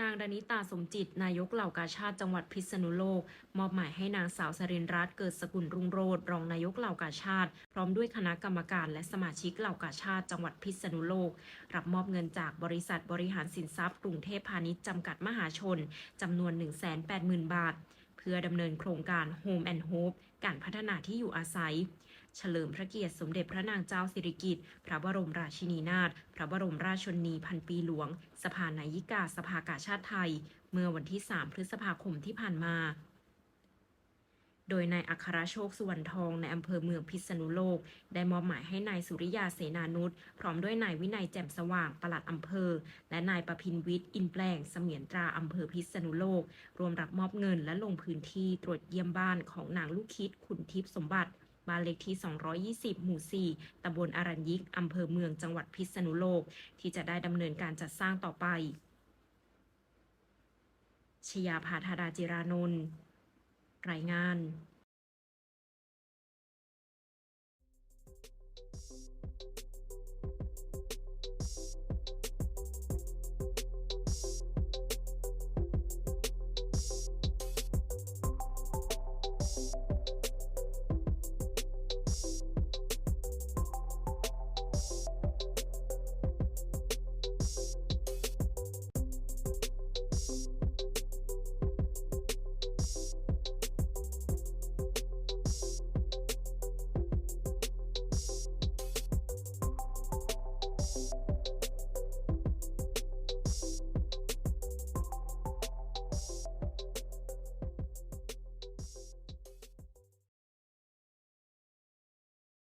นางดนิตาสมจิต นายกเหล่ากาชาติจังหวัดพิษณุโลก มอบหมายให้นางสาวสรินรัตน์เกิดสกุลรุ่งโรจน์รองนายกเหล่ากาชาติ พร้อมด้วยคณะกรรมการและสมาชิกเหล่ากาชาติจังหวัดพิษณุโลก รับมอบเงินจากบริษัทบริหารสินทรัพย์กรุงเทพพาณิชย์จำกัดมหาชนจำนวน 180,000 บาท เพื่อดำเนินโครงการ Home and Hope การพัฒนาที่อยู่อาศัย เฉลิมพระเกียรติสมเด็จพระนางเจ้าสิริกิติ์ พระบรมราชินีนาถ พระบรมราชชนนีพันปีหลวง สภานายิกาสภากาชาติไทย เมื่อวันที่ 3 พฤษภาคมที่ผ่านมา โดยนายอัครโชคสุวรรณทองในอำเภอเมืองพิษณุโลก ได้มอบหมายให้นายสุริยาเสนานุชพร้อมด้วยนายวินัยแจ่มสว่างปลัดอำเภอ และนายประพินวิทย์อินแปลงเสมียนตราอำเภอพิษณุโลก รวมรับมอบเงินและลงพื้นที่ตรวจเยี่ยมบ้านของนางลูกคิดขุนทิพย์สมบัติ บ้านเลขที่ 220 หมู่ 4ตำบลอารัญยิก อำเภอเมืองจังหวัดพิษณุโลก ที่จะได้ดำเนินการจัดสร้างต่อไป ชยาภาธาดาจิรานนท์ รายงาน